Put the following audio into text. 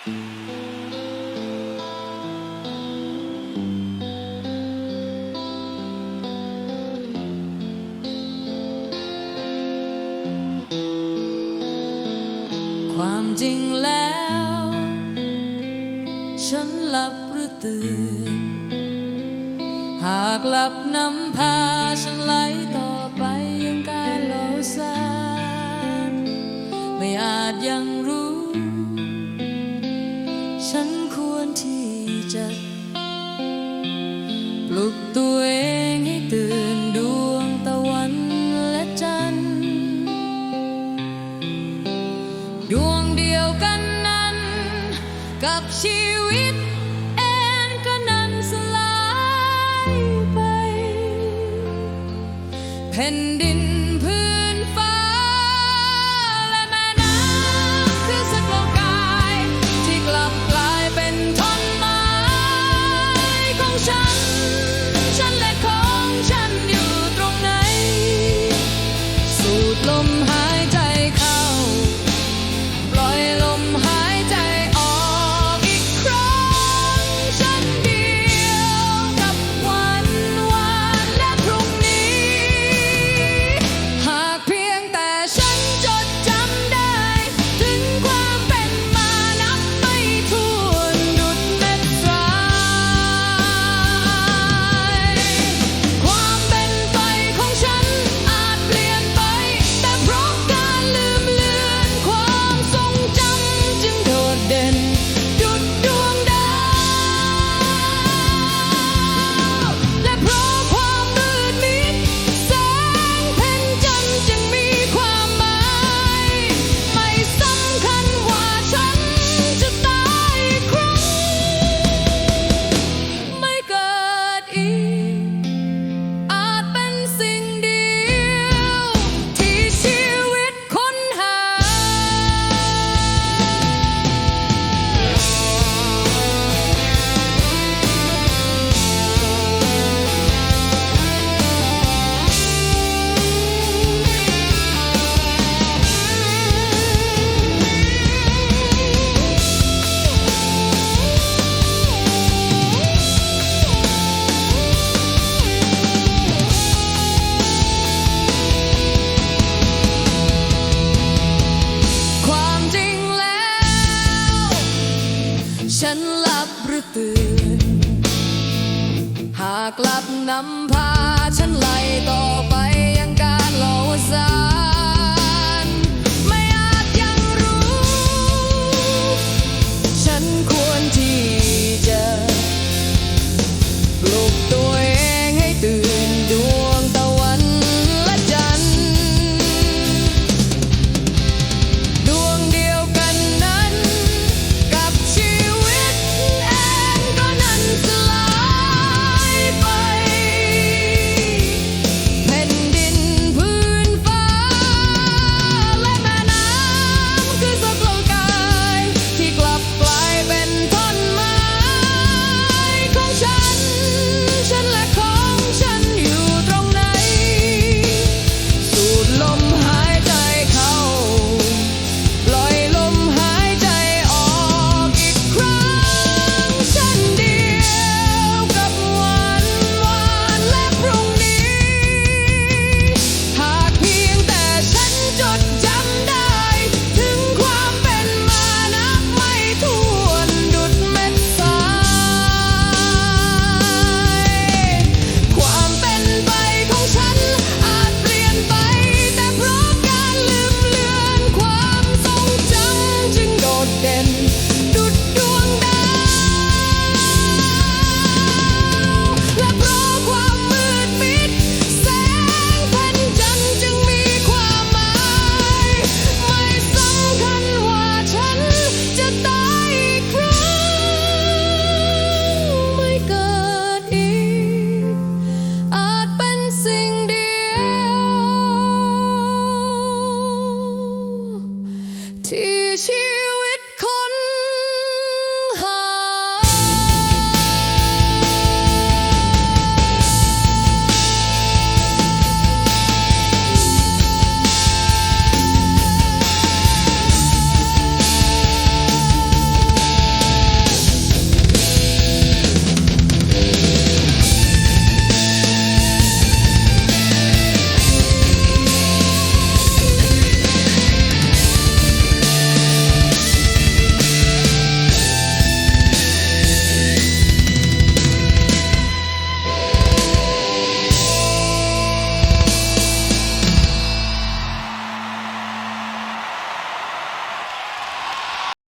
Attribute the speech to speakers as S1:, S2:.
S1: ความจริงแล้ว ฉันหลับหรือตื่น หากหลับนำพาฉันไหลต่อไปยังการโลซานไม่อาจยังรู้ ฉันควรที่จะปลุกตัวเองให้ตื่นดวงตะวันและจันทร์ดวงเดียวกันนั้น กับชีวิตเอนก็นั้นสลายไปแผ่นดิน ฉันหลับหรือตื่น หากหลับนำพาฉันไหลต่อไปยังการหลอสา